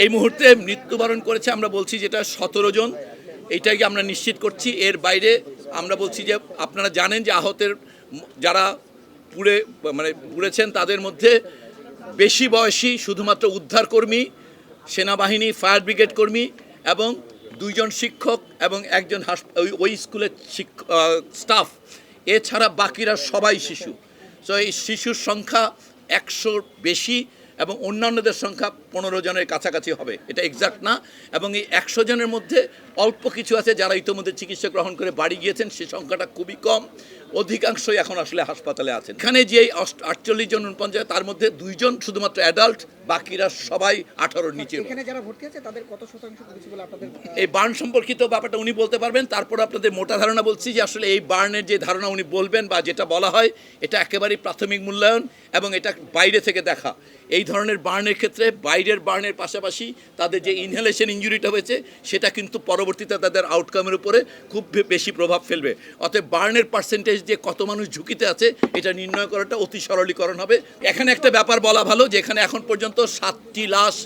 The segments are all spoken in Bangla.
এই মুহূর্তে মৃত্যুবরণ করেছে, আমরা বলছি যেটা সতেরো জন। এইটাকে আমরা নিশ্চিত করছি। এর বাইরে আমরা বলছি যে আপনারা জানেন যে আহতের যারা পুড়ে মানে পুড়েছেন তাদের মধ্যে বেশি বয়সী শুধুমাত্র উদ্ধারকর্মী সেনাবাহিনী, ফায়ার ব্রিগেড কর্মী এবং দুইজন শিক্ষক এবং একজন ওই স্কুলের স্টাফ। এছাড়া বাকিরা সবাই শিশু। সো এই শিশুর সংখ্যা একশোর বেশি। এবং অন্যান্যদের সংখ্যা পনেরো জনের কাছাকাছি হবে। এটা এক্সাক্ট না। এবং এই একশো জনের মধ্যে অল্প কিছু আছে যারা ইতিমধ্যে চিকিৎসা গ্রহণ করে বাড়ি গিয়েছেন সে সংখ্যাটা খুবই কম। অধিকাংশই এখন আসলে হাসপাতালে আছেন। এখানে যে আটচল্লিশ জন পঞ্চায়েত তার মধ্যে দুইজন শুধুমাত্র অ্যাডাল্ট বাকিরা সবাই আঠারোর নিচে। এখানে যারা ভর্তি আছে তাদের কত শতাংশ করেছে বলে আপনাদের আহ, এই বার্ন সম্পর্কিত ব্যাপারটা উনি বলতে পারবেন। তারপর আপনাদের মোটা ধারণা বলছি যে আসলে এই বার্নের যে ধারণা উনি বলবেন বা যেটা বলা হয় এটা একেবারেই প্রাথমিক মূল্যায়ন এবং এটা বাইরে থেকে দেখা। এই ধরনের বার্নের ক্ষেত্রে বাইরের বার্নের পাশাপাশি তাদের যে ইনহেলেশন ইঞ্জুরিটা হয়েছে, সেটা কিন্তু পরবর্তীতে তাদের আউটকামের উপরে খুব বেশি প্রভাব ফেলবে। অতএব বার্নের পার্সেন্টেজ যে কত মানুষ ঝুঁকিতে আছে, এটা নির্ণয় করাটা অতি সরলীকরণ হবে। এখানে একটা ব্যাপার বলা ভালো, যে এখানে এখন পর্যন্ত সাতটি লাশ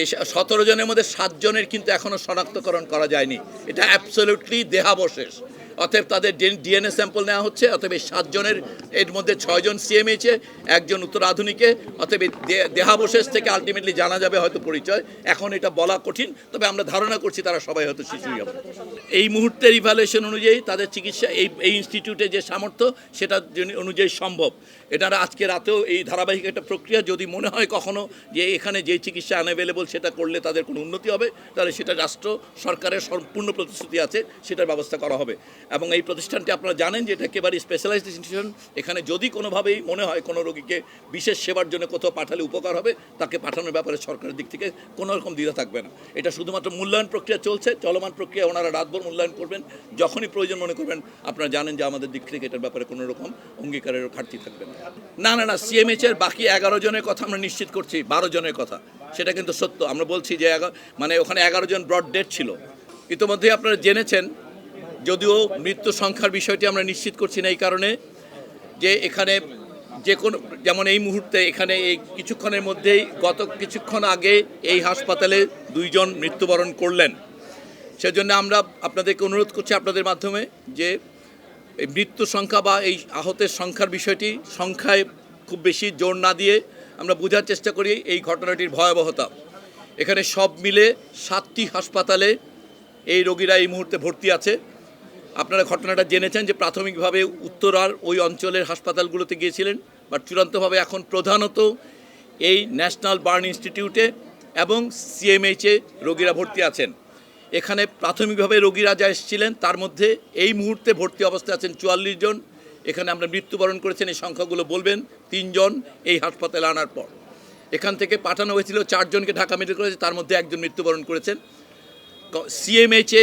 এই সতেরো জনের মধ্যে সাতজনের কিন্তু এখনও শনাক্তকরণ করা যায়নি। এটা অ্যাবসলিউটলি দেহাবশেষ। অতএব তাদের ডিএনএ স্যাম্পল নেওয়া হচ্ছে, অতএব এই সাতজনের এর মধ্যে ছয়জন সিএমএইচে একজন উত্তর আধুনিকে, অতএব দেহাবশেষ থেকে আলটিমেটলি জানা যাবে হয়তো পরিচয়। এখন এটা বলা কঠিন, তবে আমরা ধারণা করছি তারা সবাই হয়তো শিশুই হবে এই মুহূর্তের ইভ্যালুয়েশন অনুযায়ী তাদের চিকিৎসা, এই এই ইনস্টিটিউটে যে সামর্থ্য, সেটা অনুযায়ী সম্ভব। এটারা আজকে রাতেও এই ধারাবাহিক একটা প্রক্রিয়া, যদি মনে হয় কখনো যে এখানে যে চিকিৎসা আনঅ্যাভেলেবল সেটা করলে তাদের কোনো উন্নতি হবে, তাহলে সেটা রাষ্ট্র সরকারের সম্পূর্ণ প্রতিশ্রুতি আছে, সেটার ব্যবস্থা করা হবে। এবং এই প্রতিষ্ঠানটি আপনারা জানেন যে এটা একেবারে স্পেশালাইজড ইনস্টিটিউশন এখানে যদি কোনোভাবেই মনে হয় কোনো রোগীকে বিশেষ সেবার জন্য কোথাও পাঠালে উপকার হবে, তাকে পাঠানোর ব্যাপারে সরকারের দিক থেকে কোনো রকম দ্বিধা থাকবে না। এটা শুধুমাত্র মূল্যায়ন প্রক্রিয়া চলছে, চলমান প্রক্রিয়া ওনারা রাতভর মূল্যায়ন করবেন, যখনই প্রয়োজন মনে করবেন, আপনারা জানেন যে আমাদের দিক থেকে এটার ব্যাপারে কোনো রকম অঙ্গীকারের ঘাটতি থাকবে না। না না না সিএমএইচ এর বাকি এগারো জনের কথা আমরা নিশ্চিত করছি, বারো জনের কথা। সেটা কিন্তু সত্য। আমরা বলছি যে মানে ওখানে এগারো জন ব্রড ডেট ছিল। ইতিমধ্যে আপনারা জেনেছেন যদিও মৃত্যু সংখ্যার বিষয়টি আমরা নিশ্চিত করছি না এই কারণে যে এখানে যে কোনো যেমন এই মুহূর্তে এখানে এই কিছুক্ষণের মধ্যেই গত কিছুক্ষণ আগে এই হাসপাতালে দুইজন মৃত্যুবরণ করলেন। সেজন্য আমরা আপনাদেরকে অনুরোধ করছি আপনাদের মাধ্যমে যে এই মৃত্যু সংখ্যা বা এই আহতের সংখ্যার বিষয়টি সংখ্যায় খুব বেশি জোর না দিয়ে আমরা বোঝার চেষ্টা করি এই ঘটনাটির ভয়াবহতা। এখানে সব মিলে সাতটি হাসপাতালে এই রোগীরা এই মুহূর্তে ভর্তি আছে। আপনারা ঘটনাটা জেনেছেন যে প্রাথমিকভাবে উত্তরার ওই অঞ্চলের হাসপাতালগুলোতে গিয়েছিলেন বাট চূড়ান্তভাবে এখন প্রধানত এই ন্যাশনাল বার্ন ইনস্টিটিউটে এবং সিএমএইচে রোগীরা ভর্তি আছেন। এখানে প্রাথমিকভাবে রোগীরা যা এসেছিলেন, তার মধ্যে এই মুহূর্তে ভর্তি অবস্থায় আছেন চুয়াল্লিশ জন। এখানে আমরা মৃত্যুবরণ করেছেন, এই সংখ্যাগুলো বলবেন তিনজন এই হাসপাতালে আনার পর। এখান থেকে পাঠানো হয়েছিল চারজনকে ঢাকা মেডিকেল কলেজে, তার মধ্যে একজন মৃত্যুবরণ করেছেন। সিএমএইচে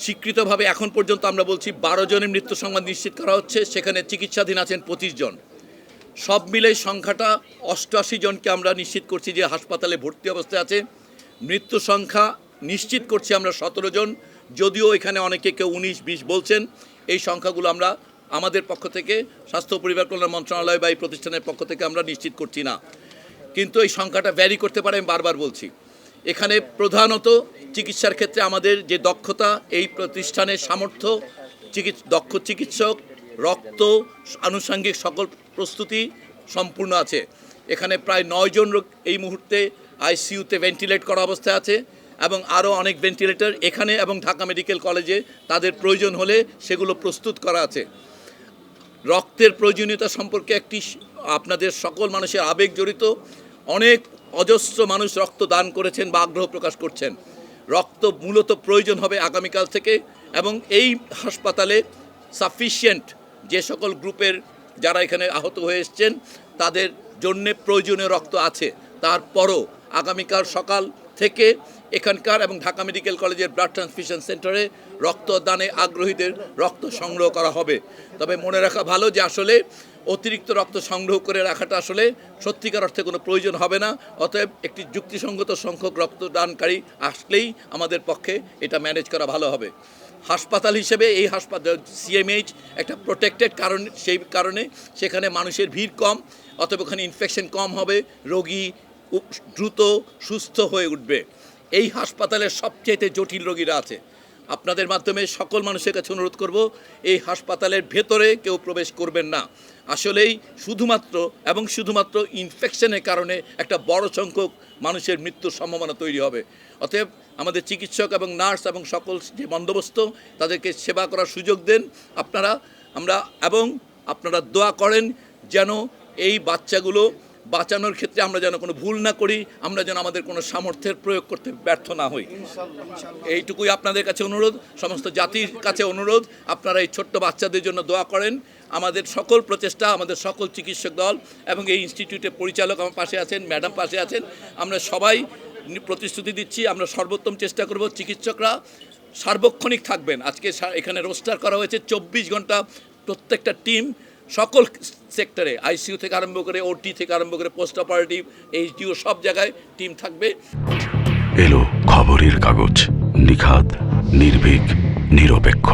স্বীকৃতভাবে এখন পর্যন্ত আমরা বলছি বারো জনের মৃত্যু সংবাদ নিশ্চিত করা হচ্ছে, সেখানে চিকিৎসাধীন আছেন পঁচিশ জন। সব মিলে সংখ্যাটা অষ্টআশি জনকে আমরা নিশ্চিত করছি যে হাসপাতালে ভর্তি অবস্থায় আছে। মৃত্যু সংখ্যা নিশ্চিত করছি আমরা সতেরো জন, যদিও এখানে অনেকে কেউ উনিশ, বিশ বলছেন। এই সংখ্যাগুলো আমরা আমাদের পক্ষ থেকে, স্বাস্থ্য পরিবার কল্যাণ মন্ত্রণালয় বা এই প্রতিষ্ঠানের পক্ষ থেকে আমরা নিশ্চিত করছি না। কিন্তু এই সংখ্যাটা ভ্যারি করতে পারে, আমি বারবার বলছি। এখানে প্রধানত চিকিৎসার ক্ষেত্রে আমাদের যে দক্ষতা, এই প্রতিষ্ঠানের সামর্থ্য দক্ষ চিকিৎসক, রক্ত, আনুষঙ্গিক সকল প্রস্তুতি সম্পূর্ণ আছে। এখানে প্রায় নয়জন রোগ এই মুহূর্তে আইসিইউতে ভেন্টিলেট করা অবস্থায় আছে এবং আরও অনেক ভেন্টিলেটর এখানে এবং ঢাকা মেডিকেল কলেজে তাদের প্রয়োজন হলে সেগুলো প্রস্তুত করা আছে। রক্তের প্রয়োজনীয়তা সম্পর্কে একটি আপনাদের সকল মানুষের আবেগ জড়িত। অনেক অজস্র মানুষ রক্ত দান করেছেন বা আগ্রহ প্রকাশ করছেন। রক্ত মূলত প্রয়োজন হবে আগামীকাল থেকে এবং এই হাসপাতালে সাফিসিয়েন্ট যে সকল গ্রুপের যারা এখানে আহত হয়ে এসছেন, তাদের জন্যে প্রয়োজনীয় রক্ত আছে। তারপরও আগামীকাল সকাল থেকে এখানকার এবং ঢাকা মেডিকেল কলেজের ব্লাড ট্রান্সফিউশন সেন্টারে রক্তদানে আগ্রহীদের রক্ত সংগ্রহ করা হবে। তবে মনে রাখা ভালো যে আসলে অতিরিক্ত রক্ত সংগ্রহ করে রাখাটা আসলে সত্যিকার অর্থে কোনো প্রয়োজন হবে না। অতএব একটি যুক্তিসঙ্গত সংখ্যক রক্তদানকারী আসলেই আমাদের পক্ষে এটা ম্যানেজ করা ভালো হবে। হাসপাতাল হিসেবে এই হাসপাতাল সিএমএইচ একটা প্রোটেক্টেড কারণ, সেই কারণে সেখানে মানুষের ভিড় কম, অতএব ওখানে ইনফেকশন কম হবে, রোগী দ্রুত সুস্থ হয়ে উঠবে। এই হাসপাতালে সবচেয়ে জটিল রোগীরা আছে। আপনাদের মাধ্যমে সকল মানুষের কাছে অনুরোধ করব, এই হাসপাতালের ভেতরে কেউ প্রবেশ করবেন না। আসলেই শুধুমাত্র এবং শুধুমাত্র ইনফেকশনের কারণে একটা বড় সংখ্যক মানুষের মৃত্যুর সম্ভাবনা তৈরি হবে। অতএব আমাদের চিকিৎসক এবং নার্স এবং সকল যে বন্দোবস্ত, তাদেরকে সেবা করার সুযোগ দেন। আপনারা, আমরা এবং আপনারা দোয়া করেন যেন এই বাচ্চাগুলো বাঁচানোর ক্ষেত্রে আমরা যেন কোনো ভুল না করি, আমরা যেন আমাদের কোনো সামর্থ্যের প্রয়োগ করতে ব্যর্থ না হই। এইটুকুই আপনাদের কাছে অনুরোধ, সমস্ত জাতির কাছে অনুরোধ, আপনারা এই ছোট্ট বাচ্চাদের জন্য দোয়া করেন। আমাদের সকল প্রচেষ্টা, আমাদের সকল চিকিৎসক দল এবং এই ইনস্টিটিউটের পরিচালক আমার পাশে আছেন, ম্যাডাম পাশে আছেন। আমরা সবাই প্রতিশ্রুতি দিচ্ছি, আমরা সর্বোত্তম চেষ্টা করব চিকিৎসকরা সার্বক্ষণিক থাকবেন। আজকে এখানে রোস্টার করা হয়েছে চব্বিশ ঘণ্টা প্রত্যেকটা টিম। সকল সেক্টরে আইসিইউ থেকে আরম্ভ করে ওটি থেকে আরম্ভ করে পোস্ট অপারেটিভ এইচডিও সব জায়গায় টিম থাকবে। এলো খবরের কাগজ, নিখাদ, নির্ভীক, নিরপেক্ষ।